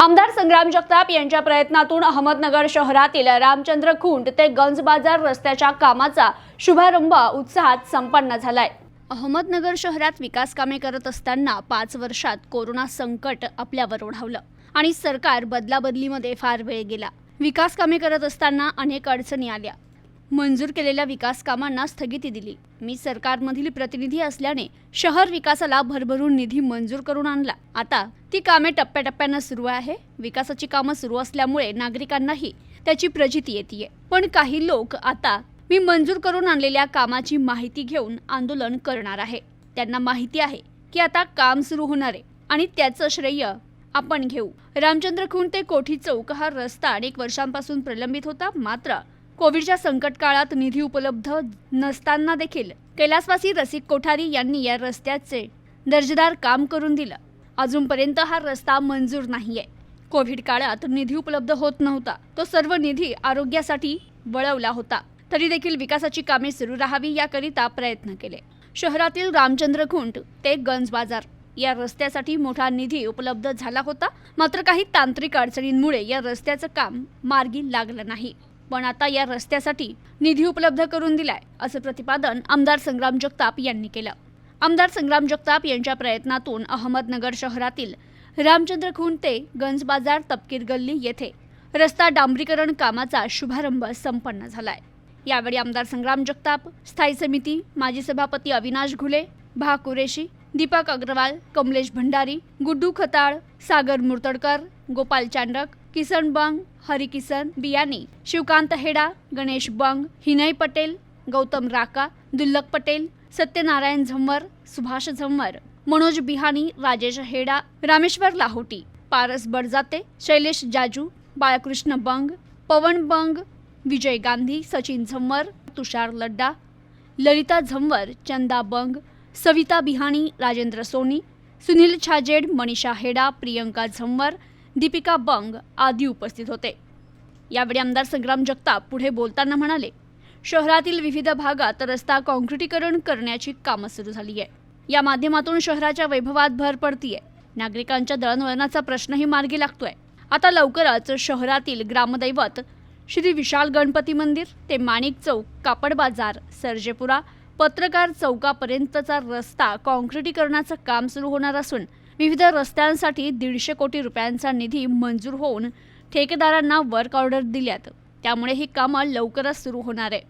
आमदार संग्राम जगताप यांच्या प्रयत्नातून अहमदनगर शहरातील रामचंद्र खुंट ते गंज बाजार रस्त्याच्या कामाचा शुभारंभ उत्साहात संपन्न झालाय. अहमदनगर शहरात विकास कामे करत असताना पाच वर्षात कोरोना संकट आपल्यावर ओढावलं आणि सरकार बदलाबदलीमध्ये फार वेळ गेला. विकास कामे करत असताना अनेक अडचणी आल्या. मंजूर केलेल्या विकास कामांना स्थगिती दिली. मी सरकारमधील प्रतिनिधी असल्याने शहर विकासाला भरभरून निधी मंजूर करून आणला. आता ती कामे टप्प्याटप्प्यानं सुरू आहे. विकासाची कामं सुरू असल्यामुळे नागरिकांनाही त्याची प्रचिती येते पण काही लोक आता मी मंजूर करून आणलेल्या कामाची माहिती घेऊन आंदोलन करणार आहे. त्यांना माहिती आहे की आता काम सुरू होणार आहे आणि त्याचं श्रेय आपण घेऊ. रामचंद्र खुंट ते कोठी चौक हा रस्ता अनेक वर्षांपासून प्रलंबित होता. मात्र कोविडच्या संकट काळात निधी उपलब्ध नसताना देखील कैलासवासी रसिक कोठारी यांनी या रस्त्याचे दर्जेदार काम करून दिलं. अजूनपर्यंत हा रस्ता मंजूर नाहीये. कोविड काळात निधी उपलब्ध होत नव्हता. तो सर्व निधी आरोग्यासाठी वळवला होता. तरी देखील विकासाची कामे सुरू राहावी याकरिता प्रयत्न केले. शहरातील रामचंद्र खुंट ते गंज बाजार या रस्त्यासाठी मोठा निधी उपलब्ध झाला होता. मात्र काही तांत्रिक अडचणींमुळे या रस्त्याचं काम मार्गी लागलं नाही. पण आता या रस्त्यासाठी निधी उपलब्ध करून दिलाय असं प्रतिपादन आमदार संग्राम जगताप यांनी केलं. आमदार संग्राम जगताप यांच्या प्रयत्नातून अहमदनगर शहरातील रामचंद्र खुंट ते गंज बाजार तपकीर गल्ली येथे रस्ता डांबरीकरण कामाचा शुभारंभ संपन्न झालाय. यावेळी आमदार संग्राम जगताप स्थायी समिती माजी सभापती अविनाश घुले भा कुरेशी दीपक अग्रवाल कमलेश भंडारी गुड्डू खताळ सागर मुर्तडकर गोपाल चांडक किसन बंग हरिकिसन बियानी शिवकांत हेडा गणेश बंग हिनय पटेल गौतम राका दुल्लक पटेल सत्यनारायण झंवर सुभाष झंवर मनोज बिहानी राजेश हेडा रामेश्वर लाहोटी पारस बडजाते शैलेश जाजू बाळकृष्ण बंग पवन बंग विजय गांधी सचिन झंवर तुषार लड्डा ललिता झंवर चंदा बंग सविता बिहाणी राजेंद्र सोनी सुनील छाजेड मनीषा हेडा प्रियंका झंवर दीपिका बंग आदी उपस्थित होते. यावेळी आमदार संग्राम जगताप पुढे बोलताना म्हणाले शहरातील विविध भागात रस्ता काँक्रिटीकरण करण्याची कामं सुरू झाली आहे या माध्यमातून शहराच्या वैभवात भर पडतीये. नागरिकांच्या दळणवळणाचा प्रश्नही मार्गी लागतोय. आता लवकरच शहरातील ग्रामदैवत श्री विशाल गणपती मंदिर ते माणिक चौक कापड बाजार सर्जेपुरा पत्रकार चौकापर्यंतचा रस्ता काँक्रिटीकरणाचं काम सुरू होणार असून विविध रस्त्यांसाठी दीडशे कोटी रुपयांचा निधी मंजूर होऊन ठेकेदारांना वर्क ऑर्डर दिल्यात. त्यामुळे ही कामं लवकरच सुरू होणार आहे.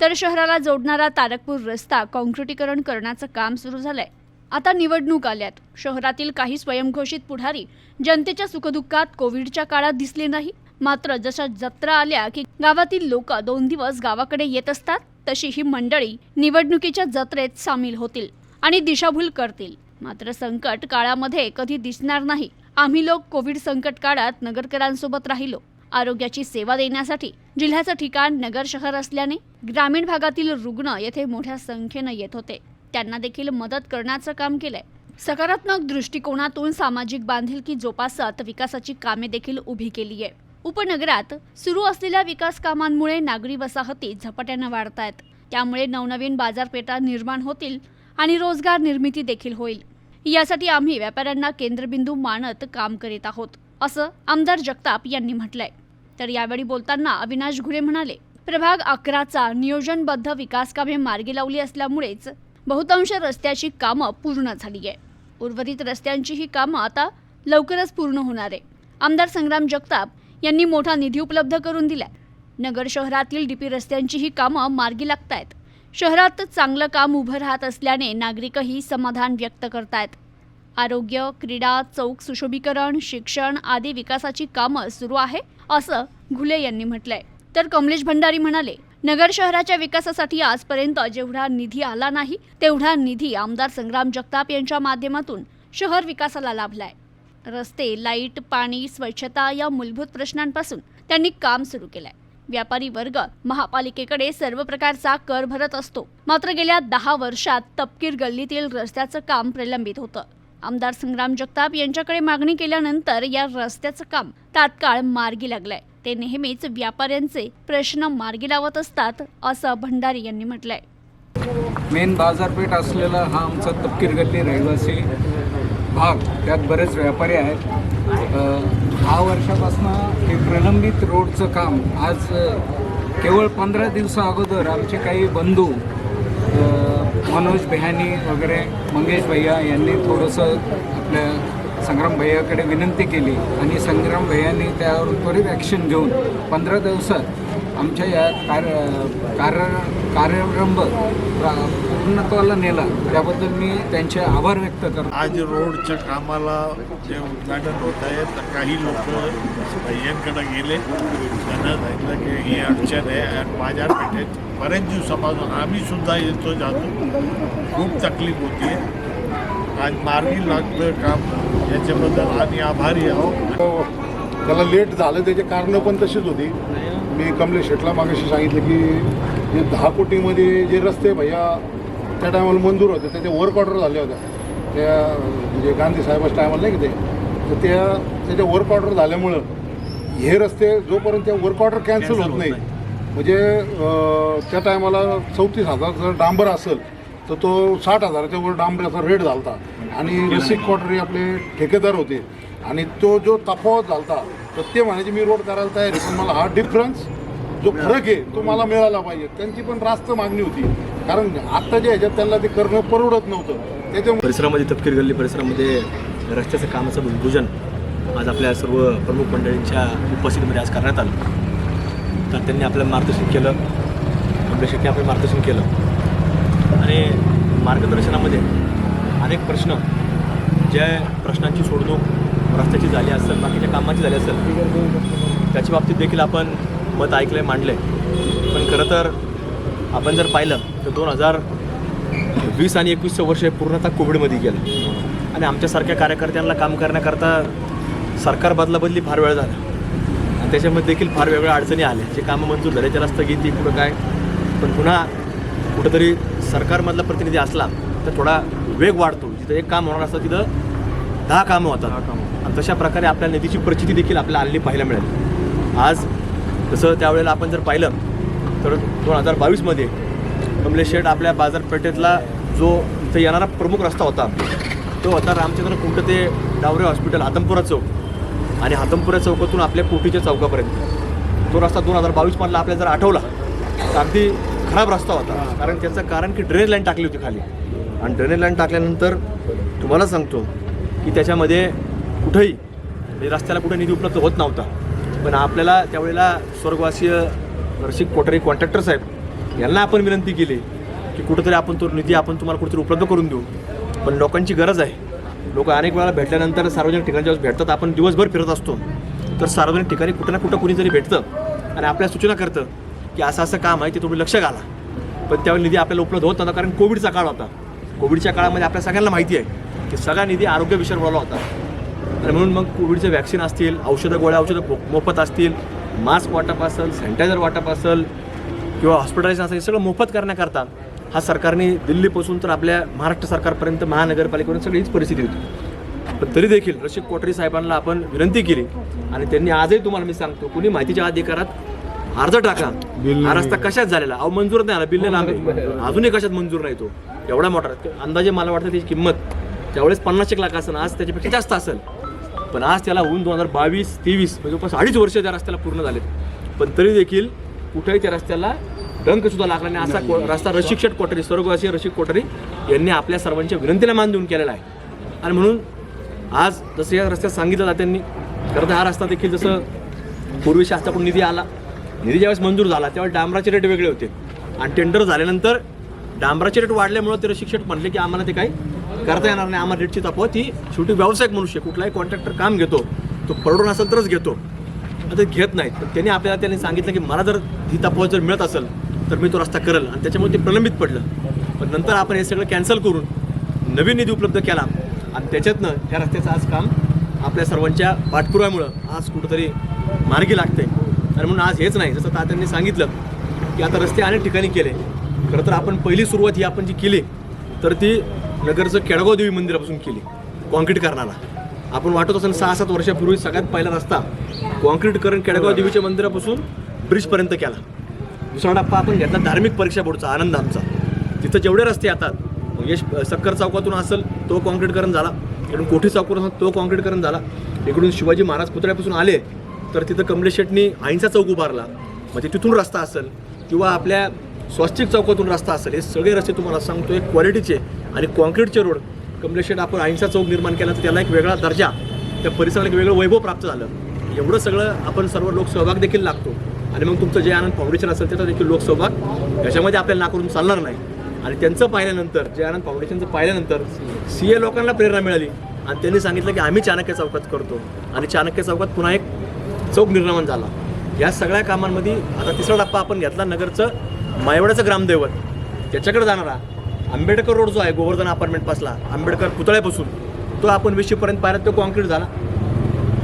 तर शहराला जोडणारा तारकपूर रस्ता काँक्रिटीकरण करण्याचं काम सुरू झालंय. आता निवडणूक आल्यात. शहरातील काही स्वयंघोषित पुढारी जनतेच्या सुखदुःखात कोविडच्या काळात दिसले नाही. मात्र जशा जत्रा आल्या की गावातील लोक दोन दिवस गावाकडे येत असतात तशी ही मंडळी निवडणुकीच्या जत्रेत सामील होतील आणि दिशाभूल करतील. मात्र संकट काळामध्ये कधी दिसणार नाही. आम्ही लोक कोविड संकट काळात नगरकरांसोबत राहिलो. आरोग्याची सेवा देण्यासाठी जिल्ह्याचं ठिकाण नगर शहर असल्याने ग्रामीण भागातील रुग्ण येथे मोठ्या संख्येनं येत होते. त्यांना देखील मदत करण्याचं काम केलंय. सकारात्मक दृष्टिकोनातून सामाजिक बांधिलकी जोपासत विकासाची कामे देखील उभी केली आहे उपनगरात सुरू असलेल्या विकास कामांमुळे नागरी वसाहती झपाट्यानं वाढत आहेत त्यामुळे नवनवीन बाजारपेठा निर्माण होतील आणि रोजगार निर्मिती देखील होईल. यासाठी आम्ही व्यापाऱ्यांना केंद्रबिंदू मानत काम करीत आहोत असं आमदार जगताप यांनी म्हटलंय. तर यावेळी बोलताना अविनाश घुरे म्हणाले प्रभाग अकराचा नियोजनबद्ध विकास कामे मार्गी लावली असल्यामुळेच बहुतांश रस्त्याची कामं पूर्ण झाली आहे. उर्वरित रस्त्यांची ही कामं आता लवकरच पूर्ण होणार आहे. आमदार संग्राम जगताप यांनी मोठा निधी उपलब्ध करून दिला नगर शहरातील डीपी रस्त्यांची ही कामं मार्गी लागतायत. शहरात चांगलं काम उभं राहत असल्याने नागरिकही समाधान व्यक्त करतायत. आरोग्य क्रीडा चौक सुशोभीकरण शिक्षण आदी विकासाची कामं सुरू आहे असं घुले यांनी म्हटलंय. तर कमलेश भंडारी म्हणाले नगर शहराच्या विकासासाठी आजपर्यंत जेवढा निधी आला नाही तेवढा निधी आमदार संग्राम जगताप यांच्या माध्यमातून शहर विकासाला लाभलाय. रस्ते लाइट पाणी स्वच्छता या मूलभूत प्रश्नांपासून त्यांनी काम सुरू केलंय. व्यापारी वर्ग महापालिकेकडे सर्व प्रकारचा कर भरत असतो. मात्र गेल्या दहा वर्षात तपकीर गल्लीतील रस्त्याचं काम प्रलंबित होतं. आमदार संग्राम जगताप यांच्याकडे मागणी केल्यानंतर या रस्त्याचं काम तात्काळ मार्गी लागलंय. ते नेहमीच व्यापाऱ्यांचे प्रश्न मार्गी लावत असतात असं भंडारी यांनी म्हटलंय. मेन बाजारपेठ असलेला हा आमचा तपकीर गल्ली रहिवासी भाग त्यात बरेच व्यापारी आहेत. दहा वर्षापासून हे प्रलंबित रोडचं काम आज केवळ पंधरा दिवसा अगोदर आमचे काही बंधू मनोज बेहानी वगैरे मंगेश भैया यांनी थोडंसं आपल्या संग्राम भैयाकडे विनंती केली आणि संग्राम भैयांनी त्यावर त्वरित ॲक्शन घेऊन पंधरा दिवसात आमच्या या कार्य कार्य कार्यारंभ पूर्णत्वाला नेला त्याबद्दल मी त्यांचे आभार व्यक्त करतो. आज रोडच्या कामाला जे उद्घाटन होत आहे तर काही लोक भैयांकडे गेले. त्यांना सांगितलं की ही अडचण आहे आणि बाजारपेठेत बरेच दिवसापासून आम्ही सुद्धा येतो जातो. खूप तकलीफ होती. आज मार्गी लागतं काम याच्याबद्दल आम्ही आभारी आहोत. त्याला लेट झालं त्याची कारणं पण तशीच होती. मी कमलेश शेटला मागाशी सांगितलं की जे दहा कोटीमध्ये जे रस्ते भैया त्या टायमाला मंजूर होते. त्याचे वर्क ऑर्डर झाल्या होत्या त्या म्हणजे गांधी साहेबाच्या टायमाला नाही की ते? तर त्या त्याच्या वर्क ऑर्डर झाल्यामुळं हे रस्ते जोपर्यंत त्या वर्क ऑर्डर कॅन्सल होत नाही म्हणजे त्या टायमाला चौतीस हजार जर डांबर असेल तर तो साठ हजाराच्या वर डांबराचा रेट झालता. आणि रसिक क्वार्टरी आपले ठेकेदार होते. आणि तो जो तफावत झालता तर ते म्हणायचे मी रोड करायला तयार आहे पण मला हा डिफरन्स जो फरक आहे तो मला मिळाला पाहिजे. त्यांची पण रास्त मागणी होती. कारण आत्ता जे ह्याच्यात त्यांना ते करणं परवडत नव्हतं. त्याच्यामुळे परिसरामध्ये तपकीर गल्ली परिसरामध्ये रस्त्याचं कामाचं भूमिपूजन आज आपल्या सर्व प्रमुख मंडळींच्या उपस्थितीमध्ये आज करण्यात आलं. तर त्यांनी आपलं मार्गदर्शन केलं. आपल्या शेट्टी आपलं मार्गदर्शन केलं. आणि मार्गदर्शनामध्ये अनेक प्रश्न ज्या प्रश्नांची सोडणूक रस्त्याची झाली असेल बाकीच्या कामाची झाली असेल त्याच्या बाबतीत देखील आपण मत ऐकलं आहे मांडलं आहे पण खरं तर आपण जर पाहिलं तर दोन हजार वीस आणि एकवीसचं वर्ष हे पूर्णतः कोविडमध्ये गेलं. आणि आमच्यासारख्या कार्यकर्त्यांना काम करण्याकरता सरकार बदलाबदली फार वेळ झाला. आणि त्याच्यामध्ये देखील फार वेगळ्या अडचणी आल्या. जे कामं मंजूर झाले त्याला स्थगिती कुठं काय? पण पुन्हा कुठंतरी सरकारमधला प्रतिनिधी असला तर थोडा वेग वाढतो. जिथं एक काम होणार असतं तिथं दहा कामं होतात. आणि तशा प्रकारे आपल्या निधीची परिस्थिती देखील आपल्याला आलेली पाहायला मिळेल. आज तसं त्यावेळेला आपण जर पाहिलं तर दोन हजार बावीसमध्ये कमलेश शेठ आपल्या बाजारपेठेतला जो इथं येणारा प्रमुख रस्ता होता तो होता रामचंद्र कुंट ते डावरे हॉस्पिटल हातमपुरा चौक. आणि हातमपुरा चौकातून आपल्या कोटीच्या चौकापर्यंत. तो रस्ता दोन हजार बावीसमधला आपल्याला जर आठवला तर अगदी खराब रस्ता होता. कारण त्याचं कारण की ड्रेनेज लाईन टाकली होती खाली. आणि ड्रेनेज लाईन टाकल्यानंतर तुम्हाला सांगतो की त्याच्यामध्ये कुठंही म्हणजे रस्त्याला कुठे निधी उपलब्ध होत नव्हता. पण आपल्याला त्यावेळेला स्वर्गवासीय रसिक कोठारी कॉन्ट्रॅक्टर साहेब यांना आपण विनंती केली की कुठंतरी आपण तो निधी आपण तुम्हाला कुठेतरी उपलब्ध करून देऊ. पण लोकांची गरज आहे. लोक अनेक वेळा भेटल्यानंतर सार्वजनिक ठिकाणी भेटतात आपण दिवसभर फिरत असतो. तर सार्वजनिक ठिकाणी कुठं ना कुठं कुणीतरी भेटतं आणि आपल्या सूचना करतं की असं असं काम आहे ते तुम्ही लक्ष घाला. पण त्यावेळी निधी आपल्याला उपलब्ध होत नव्हता कारण कोविडचा काळ होता. कोविडच्या काळामध्ये आपल्या सगळ्यांना माहिती आहे की सगळा निधी आरोग्य विषयावर वळला होता. आणि म्हणून मग कोविडचे वॅक्सिन असतील औषधं गोळ्या औषधं मो- मोफत असतील मास्क वाटप असेल सॅनिटायझर वाटप असेल किंवा हॉस्पिटलायझेशन असेल हे सगळं मोफत करण्याकरता हा सरकारने दिल्लीपासून तर आपल्या महाराष्ट्र सरकारपर्यंत महानगरपालिकेपर्यंत सगळी हीच परिस्थिती होती. पण तरी देखील रसिक कोटरी साहेबांना आपण विनंती केली आणि त्यांनी आजही तुम्हाला मी सांगतो कुणी माहितीच्या अधिकारात अर्ज टाका. हा रस्ता कशात झालेला? अहो मंजूर नाही आला. बिल नाही. अजूनही कशात मंजूर नाही तो? एवढा मोठा अंदाजे मला वाटतं त्याची किंमत त्यावेळेस पन्नास एक लाख असेल आज त्याच्यापेक्षा जास्त असेल. पण आज त्याला होऊन दोन हजार बावीस तेवीस म्हणजे जवळपास अडीच वर्ष त्या रस्त्याला पूर्ण झालेत. पण तरी देखील कुठेही त्या रस्त्याला डंक सुद्धा लागला नाही. असा को- रस्ता रसिक शेट कोटरी स्वर्गवासी रसिक कोटरी यांनी आपल्या सर्वांच्या विनंतीला मान देऊन केलेला आहे. आणि म्हणून आज जसं या रस्त्यात सांगितलं जातं त्यांनी खरं तर हा रस्ता देखील जसं पूर्वी शासनाकडून निधी आला निधी ज्यावेळेस मंजूर झाला त्यावेळेस डांबराचे रेट वेगळे होते. आणि टेंडर झाल्यानंतर डांबराचे रेट वाढल्यामुळं ते रसिक शेट म्हणले की आम्हाला ते काही करता येणार नाही. आम्हाला रेटची तपवत ही शेवटी व्यावसायिक मनुष्य कुठलाही कॉन्ट्रॅक्टर काम घेतो तो परवडून असेल तरच घेतो. आता घेत नाहीत. पण त्यांनी आपल्याला त्यांनी सांगितलं की मला जर ही तपवत जर मिळत असेल तर मी तो रस्ता करेल. आणि त्याच्यामुळे ते प्रलंबित पडलं. पण नंतर आपण हे सगळं कॅन्सल करून नवीन निधी उपलब्ध केला. आणि त्याच्यातनं त्या रस्त्याचं आज काम आपल्या सर्वांच्या पाठपुराव्यामुळं आज कुठंतरी मार्गी लागते आणि म्हणून आज हेच नाही. जसं तात्यांनी सांगितलं की आता रस्ते अनेक ठिकाणी केले. खरं तर आपण पहिली सुरुवात ही आपण जी केली तर ती नगरचं केडगाव देवी मंदिरापासून केली कॉन्क्रीट करणारा. आपण वाटत असेल सहा सात वर्षापूर्वी सगळ्यात पहिला रस्ता कॉन्क्रीट करून केडगाव देवीच्या मंदिरापासून ब्रिजपर्यंत केला. दुसरा टप्पा आपण घेतला धार्मिक परीक्षा बोर्डचा आनंद आमचा. तिथं जेवढे रस्ते येतात यश सक्कर चौकातून असेल तो कॉन्क्रीटकरण झाला. इकडून कोठी चौकावरून तो काँक्रीटकरण झाला. इकडून शिवाजी महाराज पुतळ्यापासून आले तर तिथं कमलेश शेटनी आईंचा चौक उभारला. म्हणजे तिथून रस्ता असेल किंवा आपल्या स्वस्तिक चौकातून रस्ता असेल हे सगळे रस्ते तुम्हाला सांगतो एक क्वालिटीचे आणि कॉन्क्रीटचे रोड कमलेशेट आपण आईंचा चौक निर्माण केला तर त्याला एक वेगळा दर्जा त्या परिसराला एक वेगळं वैभव प्राप्त झालं. एवढं सगळं आपण सर्व लोक सहभाग देखील लागतो. आणि मग तुमचं जे आनंद फाउंडेशन असेल त्याचा देखील लोकसहभाग याच्यामध्ये आपल्याला नाकारून चालणार नाही. आणि त्यांचं पाहिल्यानंतर जे आनंद फाउंडेशनचं पाहिल्यानंतर सी ए लोकांना प्रेरणा मिळाली. आणि त्यांनी सांगितलं की आम्ही चाणक्य चौकात करतो. आणि चाणक्य चौकात पुन्हा एक चौक निर्माण झाला. या सगळ्या कामांमध्ये आता तिसरा टप्पा आपण घेतला नगरचं मायवड्याचं ग्रामदैवत. त्याच्याकडे जाणारा आंबेडकर रोड जो आहे गोवर्धन अपार्टमेंटपासला आंबेडकर पुतळ्यापासून तो आपण विशीपर्यंत पाहिला तो कॉन्क्रीट झाला.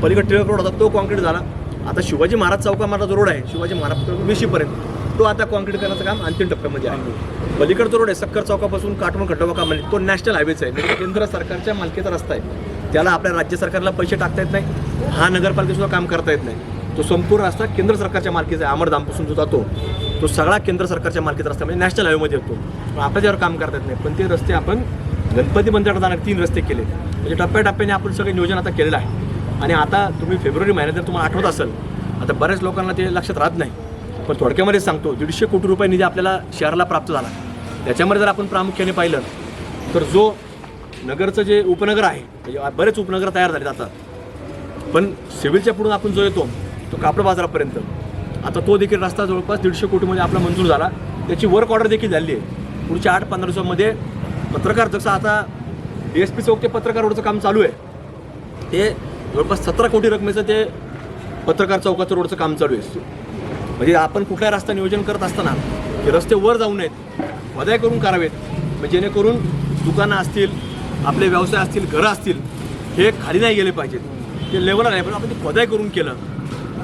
पलीकडे टिळक रोड होता तो कॉन्क्रीट झाला. आता शिवाजी महाराज चौकामार्गा जो रोड आहे शिवाजी महाराज विशीपर्यंत तो आता कॉन्क्रीट करण्याचं काम अंतिम टप्प्यामध्ये आहे. पलीकडचा रोड आहे सक्कर चौकापासून काटवण खड्डोबा कामाली तो नॅशनल हायवेच आहे. म्हणजे केंद्र सरकारच्या मालकीचा रस्ता आहे. त्याला आपल्या राज्य सरकारला पैसे टाकता येत नाही हा नगरपालिकेसुद्धा काम करता येत नाही. तो संपूर्ण रस्ता केंद्र सरकारच्या मालकीचा आहे अमरधामपासून जो जातो तो सगळा केंद्र सरकारच्या मालकीत रस्ता म्हणजे नॅशनल हायवेमध्ये येतो. पण आपल्या त्यावर काम करता येत नाही. पण ते रस्ते आपण गणपती मंदिरात जाणार तीन रस्ते केले. म्हणजे टप्प्याटप्प्याने आपण सगळे नियोजन आता केलेलं आहे. आणि आता तुम्ही फेब्रुवारी महिन्यात जर तुम्हाला आठवत असेल आता बऱ्याच लोकांना ते लक्षात राहत नाही. पण थोडक्यामध्ये सांगतो दीडशे कोटी रुपये निधी आपल्याला शहराला प्राप्त झाला. त्याच्यामध्ये जर आपण प्रामुख्याने पाहिलं तर जो नगरचं जे उपनगर आहे म्हणजे बरेच उपनगर तयार झालेत आता. पण सिव्हिलच्या पुढून आपण जो येतो तो कापड बाजारापर्यंत. आता तो देखील रस्ता जवळपास दीडशे कोटीमध्ये आपला मंजूर झाला. त्याची वर्क ऑर्डर देखील झाली आहे. पुढच्या आठ पंधरा दिवसामध्ये पत्रकार जसं आता डी एस पी चौक ते पत्रकार रोडचं काम चालू आहे. ते जवळपास सतरा कोटी रकमेचं ते पत्रकार चौकाचं रोडचं काम चालू आहे. म्हणजे आपण कुठल्या रस्ता नियोजन करत असताना ते रस्ते वर जाऊ नयेत वदाय करून करावेत. म्हणजे जेणेकरून दुकानं असतील आपले व्यवसाय असतील घरं असतील हे खाली नाही गेले पाहिजेत. ते लेवलला नाही पण आपण ते खोदाय करून केलं.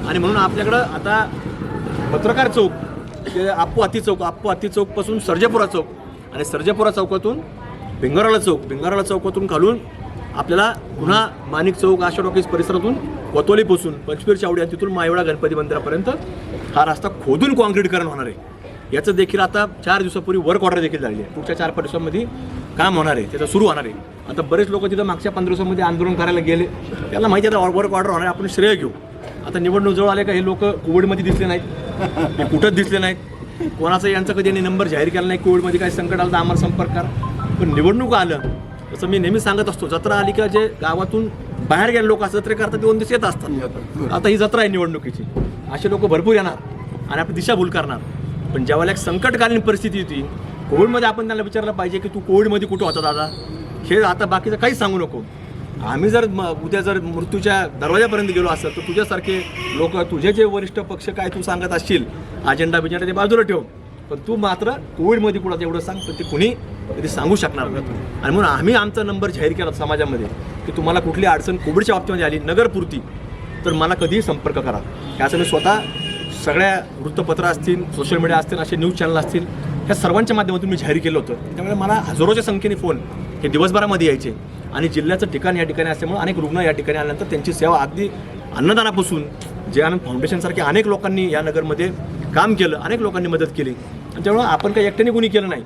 आणि म्हणून आपल्याकडं आता पत्रकार चौक ते आप्पू हाती चौक आप्पू हाती चौकपासून सर्जेपुरा चौक आणि सर्जेपुरा चौकातून भिंगाराला चौक भिंगाराला चौकातून घालून आपल्याला पुन्हा माणिक चौक आशा टॉकीज परिसरातून कोतोलीपासून पंचवीर चावडी आणि तिथून मायवडा गणपती मंदिरापर्यंत हा रस्ता खोदून कॉन्क्रीटकरण होणार आहे. याचं देखील आता चार दिवसापूर्वी वर्क ऑर्डर देखील झाली आहे. पुढच्या चार पाच दिवसांमध्ये काम होणार आहे. त्याचं सुरू होणार आहे. आता बरेच लोक तिथं मागच्या पंधरा दिवसामध्ये आंदोलन करायला गेले. त्याला माहिती आहे आता वर्क ऑर्डर होणार आहे. आपण श्रेय घेऊ. आता निवडणूक जवळ आले का हे लोक कोविडमध्ये दिसले नाहीत. ते कुठंच दिसले नाहीत. कोणाचा यांचा कधी यांनी नंबर जाहीर केला नाही कोविडमध्ये काही संकट आलं तर आम्हाला संपर्क करा. पण निवडणूक आलं तसं मी नेहमी सांगत असतो जत्रा आली का जे गावातून बाहेर गेले लोक असं जत्रे करतात ते दोन दिवस येत असतात. आता ही जत्रा आहे निवडणुकीची. असे लोक भरपूर येणार आणि आपली दिशाभूल करणार. पण ज्यावेळेला एक संकटकालीन परिस्थिती होती कोविडमध्ये आपण त्यांना विचारलं पाहिजे की तू कोविडमध्ये कुठं होता दादा? हे आता बाकीचं काहीच सांगू नको. आम्ही जर म- उद्या जर मृत्यूच्या दरवाजापर्यंत गेलो असेल तर तुझ्यासारखे लोक तुझे जे वरिष्ठ पक्ष काय तू सांगत असशील अजेंडा बिजेंडा ते बाजूला ठेव. पण तू मात्र कोविडमध्ये कुठं एवढं सांग पण ते कुणी कधी सांगू शकणार नाही. आणि म्हणून आम्ही आमचा नंबर जाहीर केला समाजामध्ये की तुम्हाला कुठली अडचण कोविडच्या बाबतीमध्ये आली नगरपुरती तर मला कधीही संपर्क करा. याचं मी स्वतः सगळ्या वृत्तपत्र असतील सोशल मीडिया असतील असे न्यूज चॅनल असतील ह्या सर्वांच्या माध्यमातून मी जाहीर केलं होतं. त्यामुळे मला हजारोच्या संख्येने फोन हे दिवसभरामध्ये यायचे. आणि जिल्ह्याचं ठिकाण या ठिकाणी असल्यामुळे अनेक रुग्ण या ठिकाणी आल्यानंतर त्यांची सेवा अगदी अन्नदानापासून जे आनंद फाउंडेशनसारख्या अनेक लोकांनी या नगरमध्ये काम केलं अनेक लोकांनी मदत केली. आणि त्यामुळं आपण काही एकट्याने कोणी केलं नाही.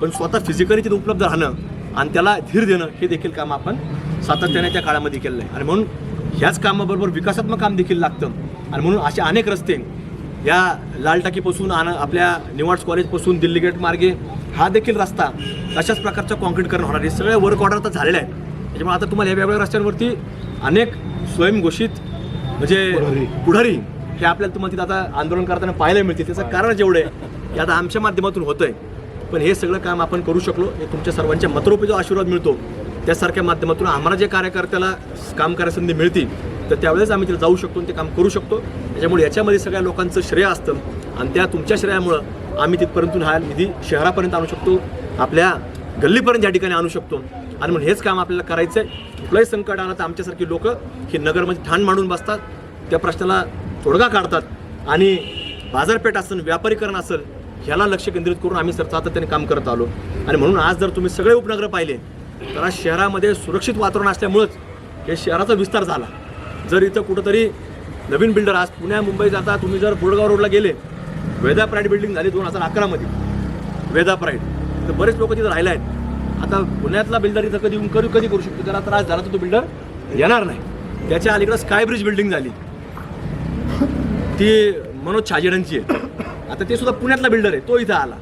पण स्वतः फिजिकली तिथे उपलब्ध राहणं आणि त्याला धीर देणं हे देखील काम आपण सातत्याने त्या काळामध्ये केलेलं आहे. आणि म्हणून ह्याच कामाबरोबर विकासात्मक काम देखील लागतं. आणि म्हणून असे अनेक रस्ते या लाल टाकीपासून आण आपल्या निवाड्स कॉलेजपासून दिल्ली गेट मार्गे हा देखील रस्ता तशाच प्रकारचं कॉन्क्रीटकरण होणार हे सगळ्या वर्क ऑर्डर तर झालेल्या आहेत त्याच्यामुळे आता तुम्हाला या वेगवेगळ्या रस्त्यांवरती अनेक स्वयंघोषित म्हणजे पुढारी. हे आपल्याला तुम्हाला तिथं आता आंदोलन करताना पाहायला मिळते. त्याचं कारण जेवढं आहे ते आता आमच्या माध्यमातून होतं आहे पण हे सगळं काम आपण करू शकलो. हे तुमच्या सर्वांच्या मतरूपी जो आशीर्वाद मिळतो त्यासारख्या माध्यमातून आम्हाला जे कार्यकर्त्याला काम करायची संधी मिळते तर त्यावेळेस आम्ही तिथे जाऊ शकतो आणि ते काम करू शकतो. त्याच्यामुळे याच्यामध्ये सगळ्या लोकांचं श्रेय असतं. आणि त्या तुमच्या श्रेयामुळं आम्ही तिथपर्यंत हा निधी शहरापर्यंत आणू शकतो. आपल्या गल्लीपर्यंत या ठिकाणी आणू शकतो. आणि म्हणून हेच काम आपल्याला करायचं आहे कुठलंही संकट आलं तर आमच्यासारखी लोक ही नगरमध्ये ठाण मांडून बसतात. त्या प्रश्नाला तोडगा काढतात. आणि बाजारपेठ असेल व्यापारीकरण असेल ह्याला लक्ष केंद्रित करून आम्ही सर सातत्याने काम करत आलो. आणि म्हणून आज जर तुम्ही सगळे उपनगर पाहिले तर आज शहरामध्ये सुरक्षित वातावरण असल्यामुळंच हे शहराचा विस्तार झाला. जर इथं कुठंतरी नवीन बिल्डर आज पुण्या मुंबई जाता तुम्ही जर बोडगाव रोडला गेले वेदा प्राईड बिल्डिंग झाली दोन हजार अकरामध्ये. वेदा प्राईड. तर बरेच लोक तिथं राहिले आहेत आता पुण्यातला बिल्डर इथं कधी येऊन करू कधी करू शकतो. त्याला त्रास झाला तर तो बिल्डर येणार नाही. त्याच्या अलीकडं स्काय ब्रिज बिल्डिंग झाली. ती मनोज छाजेडांची आहे. आता ते सुद्धा पुण्यातला बिल्डर आहे. तो इथं आला.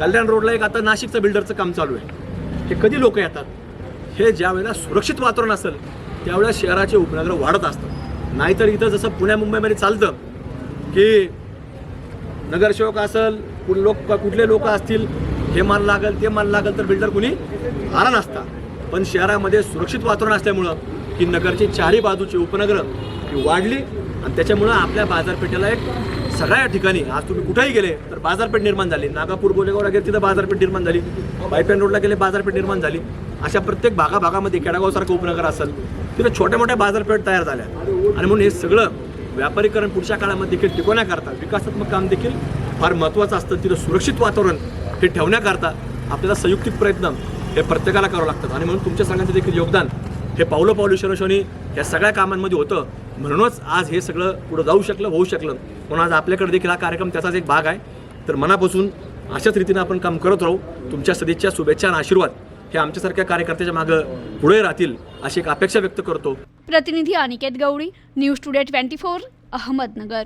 कल्याण रोडला एक आता नाशिकचं बिल्डरचं काम चालू आहे. हे कधी लोक येतात? हे ज्या वेळेला सुरक्षित वातावरण असेल त्यावेळेला शहराचे उपनगर वाढत असतात. नाहीतर इथं जसं पुण्या मुंबईमध्ये चालतं की नगरसेवक असेल कुठ लोक कुठले लोक असतील हे मान लागल ते मान लागल तर बिल्डर कुणी आला नसता. पण शहरामध्ये सुरक्षित वातावरण असल्यामुळं की नगरची चारही बाजूची उपनगरं ही वाढली आणि त्याच्यामुळं आपल्या बाजारपेठेला एक सगळ्या ठिकाणी आज तुम्ही कुठेही गेले तर बाजारपेठ निर्माण झाली. नागापूर गोलेगावला गेले तिथं बाजारपेठ निर्माण झाली. बायपॅन रोडला गेले बाजारपेठ निर्माण झाली. अशा प्रत्येक भागाभागामध्ये खेडागावसारखं उपनगर असेल तिथं छोट्या मोठ्या बाजारपेठ तयार झाल्या. आणि म्हणून हे सगळं व्यापारीकरण पुढच्या काळामध्ये देखील टिकवण्याकरता विकासात्मक काम देखील फार महत्त्वाचं असतं तिथं सुरक्षित वातावरण हे ठेवण्याकरता आपल्याला संयुक्तिक प्रयत्न हे प्रत्येकाला करावं लागतात. आणि म्हणून तुमच्या सगळ्यांचं देखील योगदान हे पावलं पावलं शरशोनी या सगळ्या कामांमध्ये होतं. म्हणूनच आज हे सगळं पुढं जाऊ शकलं होऊ शकलं. म्हणून आज आपल्याकडे देखील हा कार्यक्रम त्याचाच एक भाग आहे. तर मनापासून अशाच रीतीनं आपण काम करत राहू. तुमच्या सदिच्छा शुभेच्छा आणि आशीर्वाद हे आमच्यासारख्या कार्यकर्त्याच्या मागं पुढे राहतील अशी एक अपेक्षा व्यक्त करतो. प्रतिनिधी Aniket Gawali news today twenty four Ahmednagar.